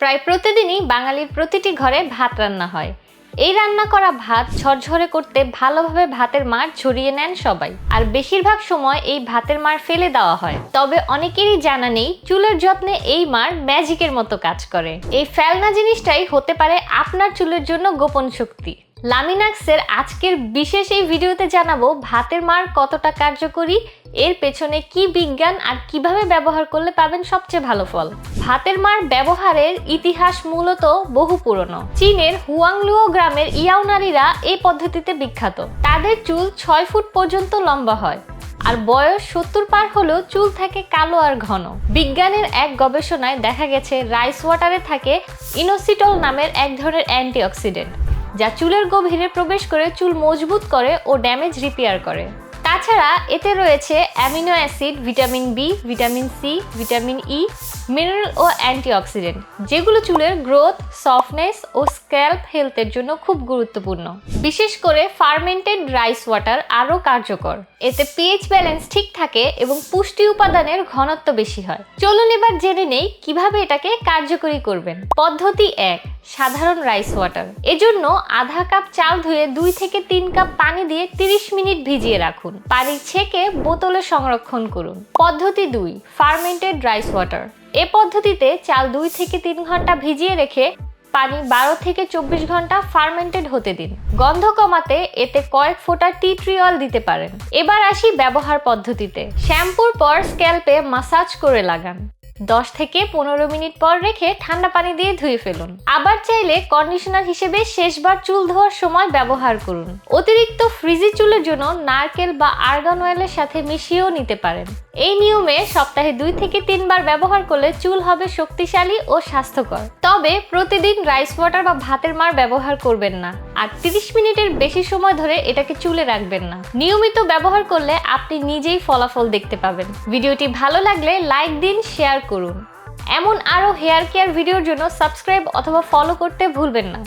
প্রায় প্রতিদিনই বাঙালির প্রতিটি ঘরে ভাত রান্না হয়। এই রান্না করা ভাত ঝরঝরে করতে ভালোভাবে ভাতের মার ছড়িয়ে নেন সবাই। আর বেশিরভাগ সময় এই ভাতের মার ফেলে দেওয়া হয়। তবে অনেকেরই জানা নেই, চুলের যত্নে এই মার ম্যাজিকের মতো কাজ করে। এই ফেলনা জিনিসটাই হতে পারে আপনার চুলের জন্য গোপন শক্তি। লামিনাক্সের আজকের বিশেষ এই ভিডিওতে জানাব ভাতের মার কতটা কার্যকরী, এর পেছনে কি বিজ্ঞান আর কীভাবে ব্যবহার করলে পাবেন সবচেয়ে ভালো ফল? ভাতের মার ব্যবহারের ইতিহাস মূলত বহু পুরনো। চীনের হুয়াংলুও গ্রামের ইয়াও নারীরা এই পদ্ধতিতে বিখ্যাত। তাদের চুল ছয় ফুট পর্যন্ত লম্বা হয় আর বয়স সত্তর পার হলেও চুল থাকে কালো আর ঘন। বিজ্ঞানের এক গবেষণায় দেখা গেছে রাইস ওয়াটারে থাকে ইনোসিটল নামের এক ধরনের অ্যান্টিঅক্সিডেন্ট। যা চুলের গভীরে প্রবেশ করে চুল মজবুত করে ও ড্যামেজ রিপেয়ার করে। তাছাড়া এতে রয়েছে amino acid, vitamin B, vitamin C, vitamin E mineral ও অ্যান্টিঅক্সিডেন্ট, যেগুলো চুলের গ্রোথ, সফটনেস ও স্ক্যাল্প হেলথের জন্য খুব গুরুত্বপূর্ণ। বিশেষ করে ফার্মেন্টেড রাইস ওয়াটার আরও কার্যকর। এতে পিএইচ ব্যালেন্স ঠিক থাকে এবং পুষ্টি উপাদানের ঘনত্ব বেশি হয়। চলুন এবার জেনে নেই কীভাবে এটাকে কার্যকরী করবেন। পদ্ধতি এক, সাধারণ রাইস ওয়াটার। এজন্য আধা কাপ চাল ধুয়ে দুই থেকে তিন কাপ পানি দিয়ে 30 মিনিট ভিজিয়ে রাখুন। পানি ছেঁকে বোতলে সংরক্ষণ করুন। পদ্ধতি দুই, ফার্মেন্টেড রাইস ওয়াটার। এ পদ্ধতিতে চাল দুই থেকে তিন ঘণ্টা ভিজিয়ে রেখে পানি বারো থেকে চব্বিশ ঘণ্টা ফার্মেন্টেড হতে দিন। গন্ধ কমাতে এতে কয়েক ফোঁটা টি ট্রিওয়াল দিতে পারেন। এবার আসি ব্যবহার পদ্ধতিতে। শ্যাম্পুর পর স্ক্যাল্পে মাসাজ করে লাগান। দশ থেকে পনেরো মিনিট পর রেখে ঠান্ডা পানি দিয়ে ধুয়ে ফেলুন। আবার চাইলে কন্ডিশনার হিসেবে শেষবার চুল ধোয়ার সময় ব্যবহার করুন। অতিরিক্ত ফ্রিজি চুলের জন্য নারকেল বা আর্গান অয়েলের সাথে মিশিয়েও নিতে পারেন। এই নিয়মে সপ্তাহে দুই থেকে তিনবার ব্যবহার করলে চুল হবে শক্তিশালী ও স্বাস্থ্যকর। তবে প্রতিদিন রাইস ওয়াটার বা ভাতের মার ব্যবহার করবেন না। আর 30 মিনিটের বেশি সময় ধরে এটাকে চুলে রাখবেন না। নিয়মিত ব্যবহার করলে আপনি নিজেই ফলাফল দেখতে পাবেন। ভিডিওটি ভালো লাগলে লাইক দিন, শেয়ার করুন। এমন আরও হেয়ার কেয়ার ভিডিওর জন্য সাবস্ক্রাইব অথবা ফলো করতে ভুলবেন না।